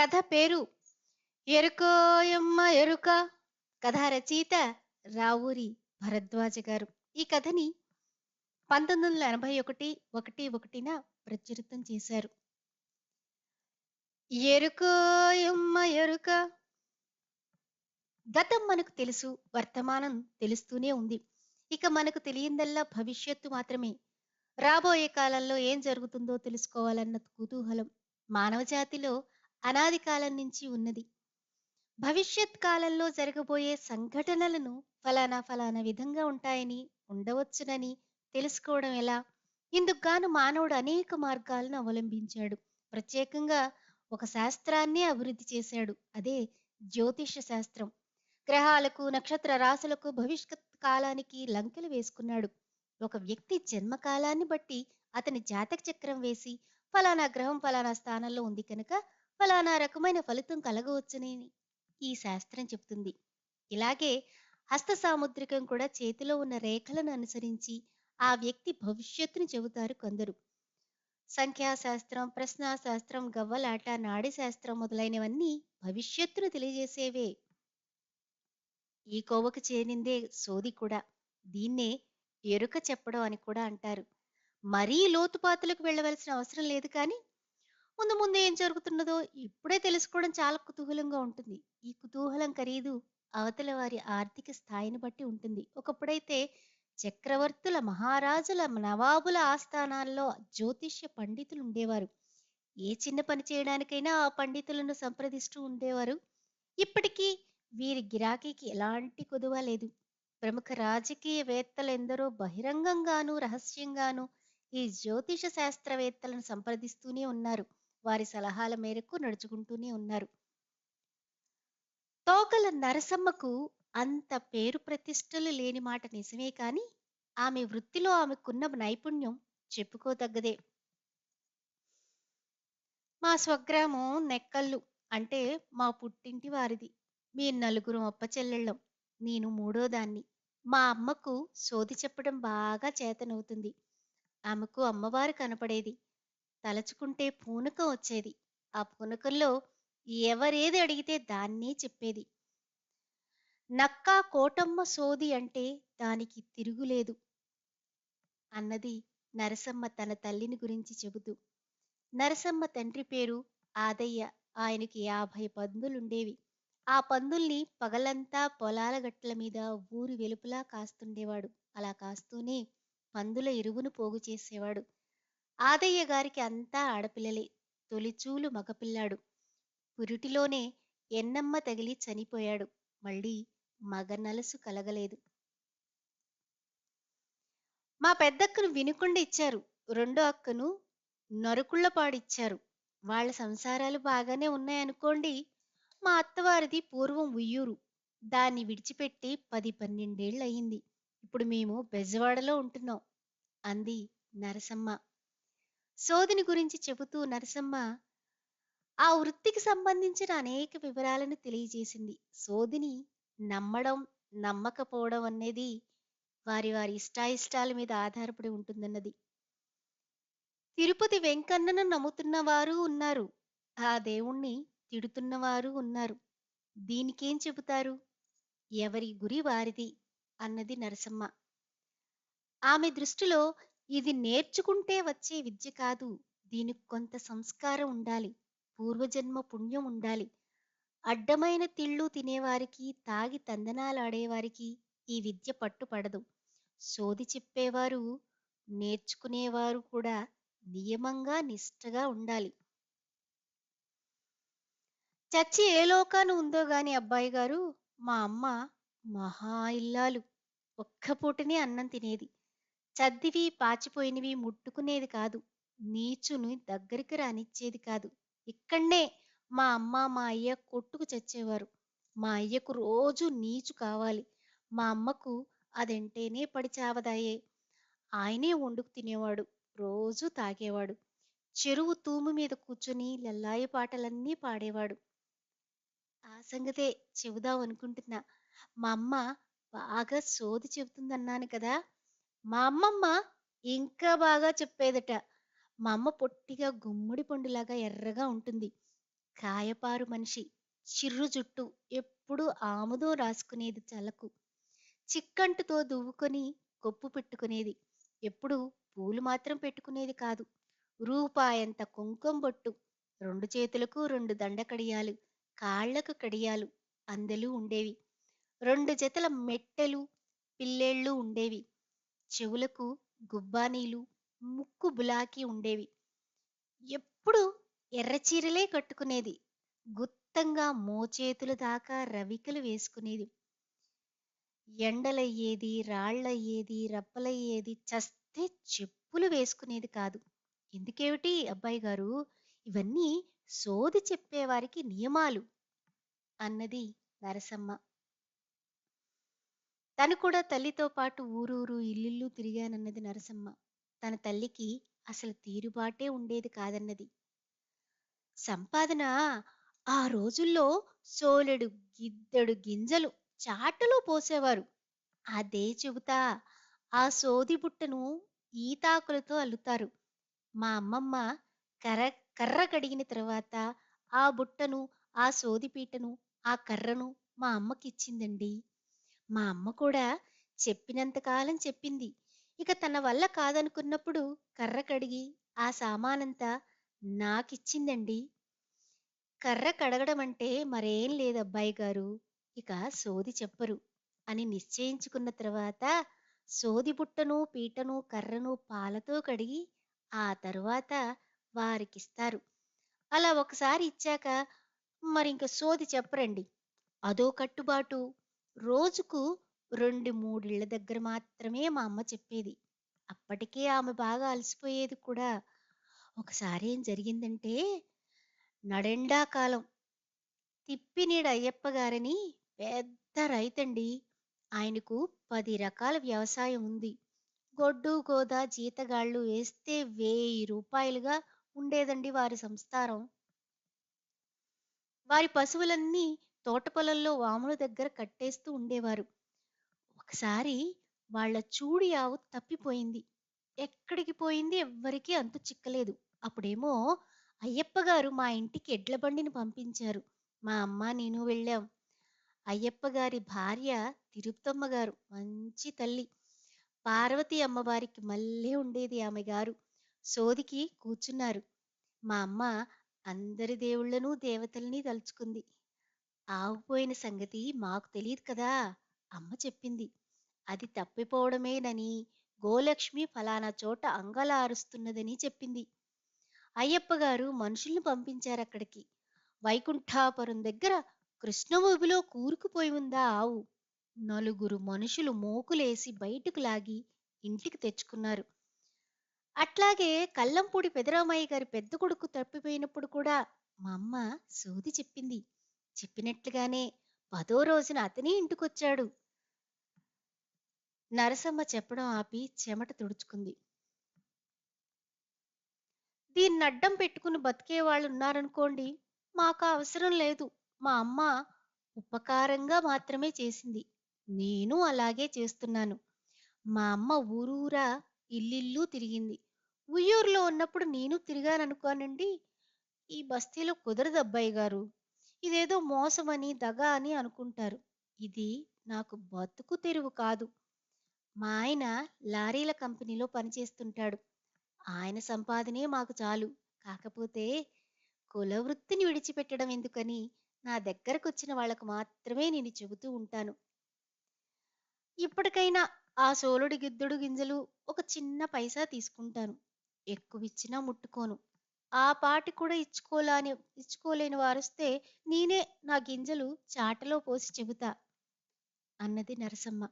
కథ పేరు ఎరుకోయమ్మ ఎరుక. కథ రచయిత రావూరి భరద్వాజ గారు. ఈ కథని పంతొమ్మిది వందల ఎనభై ఒకటి ఒకటి ఒకటిన ప్రచురితం చేశారు. ఎరుకోయమ్మ ఎరుక. గతం మనకు తెలుసు వర్తమానం తెలుస్తూనే ఉంది. ఇక మనకు తెలియందల్లా భవిష్యత్తు మాత్రమే. రాబోయే కాలంలో ఏం జరుగుతుందో తెలుసుకోవాలన్న కుతూహలం. మానవ జాతిలో అనాది కాలం నుంచి ఉన్నది. భవిష్యత్ కాలంలో జరగబోయే సంఘటనలను ఫలానా ఫలానా విధంగా ఉంటాయని ఉండవచ్చునని తెలుసుకోవడం ఎలా? ఇందుకు గాను మానవుడు అనేక మార్గాలను అవలంబించాడు. ప్రత్యేకంగా ఒక శాస్త్రాన్నే అభివృద్ధి చేశాడు. అదే జ్యోతిష శాస్త్రం. గ్రహాలకు నక్షత్ర రాశులకు భవిష్యత్ కాలానికి లంకెలు వేసుకున్నాడు. ఒక వ్యక్తి జన్మకాలాన్ని బట్టి అతని జాతక చక్రం వేసి ఫలానా గ్రహం ఫలానా స్థానంలో ఉంది కనుక ఫలానా రకమైన ఫలితం కలగవచ్చునని ఈ శాస్త్రం చెప్తుంది. ఇలాగే హస్త సాముద్రికం కూడా చేతిలో ఉన్న రేఖలను అనుసరించి ఆ వ్యక్తి భవిష్యత్తును చెబుతారు కొందరు. సంఖ్యాశాస్త్రం ప్రశ్నాశాస్త్రం గవ్వలాట నాడి శాస్త్రం మొదలైనవన్నీ భవిష్యత్తును తెలియజేసేవే. ఈ కోవకు చేరిందే సోది కూడా. దీన్నే ఎరుక చెప్పడం అని కూడా అంటారు. మరీ లోతుపాతులకు వెళ్ళవలసిన అవసరం లేదు కానీ ముందు ముందు ఏం జరుగుతున్నదో ఇప్పుడే తెలుసుకోవడం చాలా కుతూహలంగా ఉంటుంది. ఈ కుతూహలం ఖరీదు అవతల వారి ఆర్థిక స్థాయిని బట్టి ఉంటుంది. ఒకప్పుడైతే చక్రవర్తుల మహారాజుల నవాబుల ఆస్థానాల్లో జ్యోతిష్య పండితులు ఉండేవారు. ఏ చిన్న పని చేయడానికైనా ఆ పండితులను సంప్రదిస్తూ ఉండేవారు. ఇప్పటికీ వీరి గిరాకీకి ఎలాంటి కొదువ లేదు. ప్రముఖ రాజకీయవేత్తలు ఎందరో రహస్యంగానూ ఈ జ్యోతిష శాస్త్రవేత్తలను సంప్రదిస్తూనే ఉన్నారు. వారి సలహాల మేరకు నడుచుకుంటూనే ఉన్నారు. తోకల నరసమ్మకు అంత పేరు ప్రతిష్టలు లేని మాట నిజమే కాని ఆమె వృత్తిలో ఆమెకున్న నైపుణ్యం చెప్పుకోదగ్గదే. మా స్వగ్రామం నెక్కల్లు అంటే మా పుట్టింటి వారిది. మీ నలుగురు అప్ప చెల్లెళ్ళం. నేను మూడోదాన్ని. మా అమ్మకు సోది చెప్పడం బాగా చేతనవుతుంది. ఆమెకు అమ్మవారు కనపడేది. తలచుకుంటే పూనక వచ్చేది. ఆ పూనకంలో ఎవరేది అడిగితే దాన్నే చెప్పేది. నక్కా కోటమ్మ సోది అంటే దానికి తిరుగులేదు. అన్నది నరసమ్మ తన తల్లిని గురించి చెబుతూ. నరసమ్మ తండ్రి పేరు ఆదయ్య. ఆయనకి యాభై పందులుండేవి. ఆ పందుల్ని పగలంతా పొలాల గట్ల మీద ఊరి వెలుపలా కాస్తుండేవాడు. అలా కాస్తూనే పందుల ఎరువును పోగు చేసేవాడు. ఆదయ్య గారికి అంతా ఆడపిల్లలే. తొలిచూలు మగపిల్లాడు. పురిటిలోనే ఎన్నమ్మ తగిలి చనిపోయాడు. మళ్ళీ మగ నలుసు కలగలేదు. మా పెద్దక్కను వినుకొండ ఇచ్చారు. రెండో అక్కను నరుకుళ్ళపాడిచ్చారు వాళ్ళ సంసారాలు బాగానే ఉన్నాయనుకోండి మా అత్తవారిది పూర్వం ఉయ్యూరు. దాన్ని విడిచిపెట్టి పది పన్నెండేళ్ళు అయింది ఇప్పుడు మేము బెజవాడలో ఉంటున్నాం. అంది నరసమ్మ. సోదిని గురించి చెబుతూ నరసమ్మ ఆ వృత్తికి సంబంధించిన అనేక వివరాలను తెలియజేసింది. సోదిని నమ్మడం నమ్మకపోవడం అనేది వారి వారి ఇష్టాయిష్టాల మీద ఆధారపడి ఉంటుందన్నది. తిరుపతి వెంకన్నను నమ్ముతున్న వారు ఉన్నారు. ఆ దేవుణ్ణి తిడుతున్నవారు ఉన్నారు. దీనికేం చెబుతారు? ఎవరి గురి వారిది అన్నది నరసమ్మ. ఆమె దృష్టిలో ఇది నేర్చుకుంటే వచ్చే విద్య కాదు. దీనికి కొంత సంస్కారం ఉండాలి. పూర్వజన్మ పుణ్యం ఉండాలి. అడ్డమైన తిళ్ళు తినేవారికి తాగి తందనాలాడేవారికి ఈ విద్య పట్టుపడదు. సోది చెప్పేవారు నేర్చుకునేవారు కూడా నియమంగా నిష్టగా ఉండాలి. చచ్చి ఏ లోకాను ఉందో గాని అబ్బాయి గారు మా అమ్మ మహా ఇల్లాలు. ఒక్క పూటనే అన్నం తినేది. చద్దివి పాచిపోయినవి ముట్టుకునేది కాదు. నీచుని దగ్గరికి రానిచ్చేది కాదు. ఇక్కడనే మా అమ్మ మా అయ్య కొట్టుకు చచ్చేవారు. మా అయ్యకు రోజు నీచు కావాలి. మా అమ్మకు అదంటేనే పడి చావదాయే. ఆయనే వండుకు తినేవాడు. రోజు తాగేవాడు. చెరువు తూము మీద కూర్చుని లల్లాయి పాటలన్నీ పాడేవాడు. ఆ సంగతే చెబుదాం అనుకుంటున్నా. మా అమ్మ బాగా సోది చెబుతుందన్నాను కదా! మా అమ్మమ్మ ఇంకా బాగా చెప్పేదట మా అమ్మ పొట్టిగా గుమ్మడి పండులాగా ఎర్రగా ఉంటుంది. కాయపారు మనిషి చిర్రు జుట్టు ఎప్పుడూ ఆముదం రాసుకునేది చలకు. చిక్కంటుతో దువ్వుకొని కొప్పు పెట్టుకునేది ఎప్పుడు పూలు మాత్రం పెట్టుకునేది కాదు. రూపాయంత కుంకుమ బొట్టు రెండు చేతులకు రెండు దండ కడియాలు కాళ్ళకు కడియాలు అందెలు ఉండేవి. రెండు జతల మెట్టెలు పిల్లేళ్ళు ఉండేవి. చెవులకు గుబ్బానీలు ముక్కు బులాకి ఉండేవి. ఎప్పుడు ఎర్రచీరలే కట్టుకునేది. గుత్తంగా మోచేతుల దాకా రవికలు వేసుకునేది. ఎండలయ్యేది రాళ్ళయ్యేది రప్పలయ్యేది చస్తే చెప్పులు వేసుకునేది కాదు. ఎందుకేమిటి అబ్బాయి గారు? ఇవన్నీ సోది చెప్పేవారికి నియమాలు అన్నది నరసమ్మ. తను కూడా తల్లితో పాటు ఊరూరు ఇల్లిల్లు తిరిగానన్నది నరసమ్మ. తన తల్లికి అసలు తీరుబాటే ఉండేది కాదన్నది. సంపాదన ఆ రోజుల్లో సోలెడు గిద్దెడు గింజలు చాటలో పోసేవారు. అదే చెబుతా ఆ సోది బుట్టను ఈతాకులతో అల్లుతారు. మా అమ్మమ్మ కర్ర కర్ర కడిగిన తర్వాత ఆ బుట్టను ఆ సోదిపీటను ఆ కర్రను మా అమ్మకిచ్చిందండి. మా అమ్మ కూడా చెప్పినంతకాలం చెప్పింది. ఇక తన వల్ల కాదనుకున్నప్పుడు కర్ర కడిగి ఆ సామానంతా నాకిచ్చిందండి. కర్ర కడగడం అంటే మరేం లేదబ్బాయి గారు ఇక సోది చెప్పరు అని నిశ్చయించుకున్న తర్వాత సోది బుట్టను పీటను కర్రను పాలతో కడిగి ఆ తరువాత వారికిస్తారు. అలా ఒకసారి ఇచ్చాక మరింక సోది చెప్పరండి. అదో కట్టుబాటు. రోజుకు రెండు మూడిళ్ళ దగ్గర మాత్రమే మా అమ్మ చెప్పేది. అప్పటికే ఆమె బాగా అలసిపోయేది కూడా. ఒకసారి ఏం జరిగిందంటే నడెండాకాలం తిప్పినీడ అయ్యప్ప గారని పెద్ద రైతండి. ఆయనకు పది రకాల వ్యవసాయం ఉంది. గొడ్డు గోద జీతగాళ్ళు వేస్తే వెయ్యి రూపాయలుగా ఉండేదండి వారి సంస్కారం. వారి పశువులన్నీ తోట పొలంలో వాముల దగ్గర కట్టేస్తూ ఉండేవారు. ఒకసారి వాళ్ళ చూడి ఆవు తప్పిపోయింది. ఎక్కడికి పోయింది ఎవ్వరికీ అంతు చిక్కలేదు. అప్పుడేమో అయ్యప్ప గారు మా ఇంటికి ఎడ్ల బండిని పంపించారు. మా అమ్మ నేను వెళ్ళాం. అయ్యప్ప గారి భార్య తిరుపతమ్మ గారు మంచి తల్లి. పార్వతి అమ్మవారికి మళ్ళీ ఉండేది ఆమె గారు. సోదికి కూర్చున్నారు. మా అమ్మ అందరి దేవుళ్ళను దేవతల్ని తలుచుకుంది. ఆగిపోయిన సంగతి మాకు తెలియదు కదా! అమ్మ చెప్పింది. అది తప్పిపోవడమేనని గోలక్ష్మి ఫలానా చోట అంగలారుస్తున్నదని చెప్పింది. అయ్యప్ప గారు మనుషుల్ని పంపించారు అక్కడికి వైకుంఠాపురం దగ్గర కృష్ణమూబిలో కూరుకుపోయి ఉందా ఆవు. నలుగురు మనుషులు మోకులేసి బయటకు లాగి ఇంటికి తెచ్చుకున్నారు. అట్లాగే కల్లంపూడి పెదరామయ్య గారి పెద్ద కొడుకు తప్పిపోయినప్పుడు కూడా మా అమ్మ సోది చెప్పింది. చెప్పినట్లుగానే పదో రోజున అతనే ఇంటికొచ్చాడు. నరసమ్మ చెప్పడం ఆపి చెమట తుడుచుకుంది. దీన్ని అడ్డం పెట్టుకుని బతికే వాళ్ళు ఉన్నారనుకోండి మాకు అవసరం లేదు. మా అమ్మ ఉపకారంగా మాత్రమే చేసింది. నేను అలాగే చేస్తున్నాను. మా అమ్మ ఊరూరా ఇల్లిల్లు తిరిగింది. ఉయ్యూరులో ఉన్నప్పుడు నేను తిరిగాననుకోనండి ఈ బస్తీలో కుదరదు అబ్బాయి గారు ఇదేదో మోసమని దగ అని అనుకుంటారు. ఇది నాకు బతుకు తెరువు కాదు. మా ఆయన లారీల కంపెనీలో పనిచేస్తుంటాడు. ఆయన సంపాదనే మాకు చాలు. కాకపోతే కుల వృత్తిని విడిచిపెట్టడం ఎందుకని నా దగ్గరకొచ్చిన వాళ్ళకు మాత్రమే నేను చెబుతూ ఉంటాను. ఇప్పటికైనా ఆ సోలుడి గిద్దుడు గింజలు ఒక చిన్న పైసా తీసుకుంటాను. ఎక్కువిచ్చినా ముట్టుకోను. ఆ పాటి కూడా ఇచ్చుకోలాని ఇచ్చుకోలేని వారొస్తే నేనే నా గింజలు చాటలో పోసి చెబుతా అన్నది నరసమ్మ.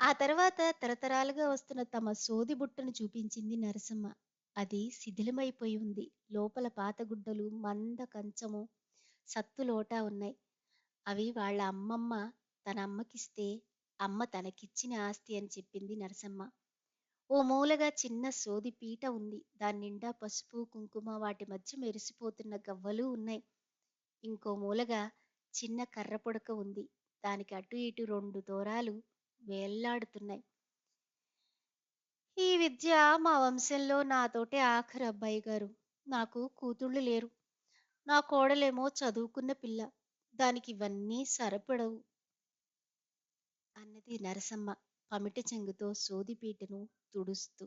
ఆ తర్వాత తరతరాలుగా వస్తున్న తమ సోది బుట్టను చూపించింది నరసమ్మ. అది శిథిలమైపోయి ఉంది. లోపల పాతగుడ్డలు మంద కంచము సత్తులోటా ఉన్నాయి. అవి వాళ్ళ అమ్మమ్మ తన అమ్మకిస్తే అమ్మ తనకిచ్చిన ఆస్తి అని చెప్పింది నరసమ్మ. ఓ మూలగా చిన్న సోది పీట ఉంది. దాని నిండా పసుపు కుంకుమ వాటి మధ్య మెరిసిపోతున్న గవ్వలు ఉన్నాయి. ఇంకో మూలగా చిన్న కర్ర పొడక ఉంది. దానికి అటు ఇటు రెండు దూరాలు వేళ్ళాడుతున్నాయి ఈ విద్య మా వంశంలో నాతోటే ఆఖరు అబ్బాయి గారు. నాకు కూతుళ్ళు లేరు. నా కోడలేమో చదువుకున్న పిల్ల. దానికి ఇవన్నీ సరిపడవు. అన్నది నరసమ్మ. పమిట చెంగుతో సోదిపీటను తుడుస్తూ.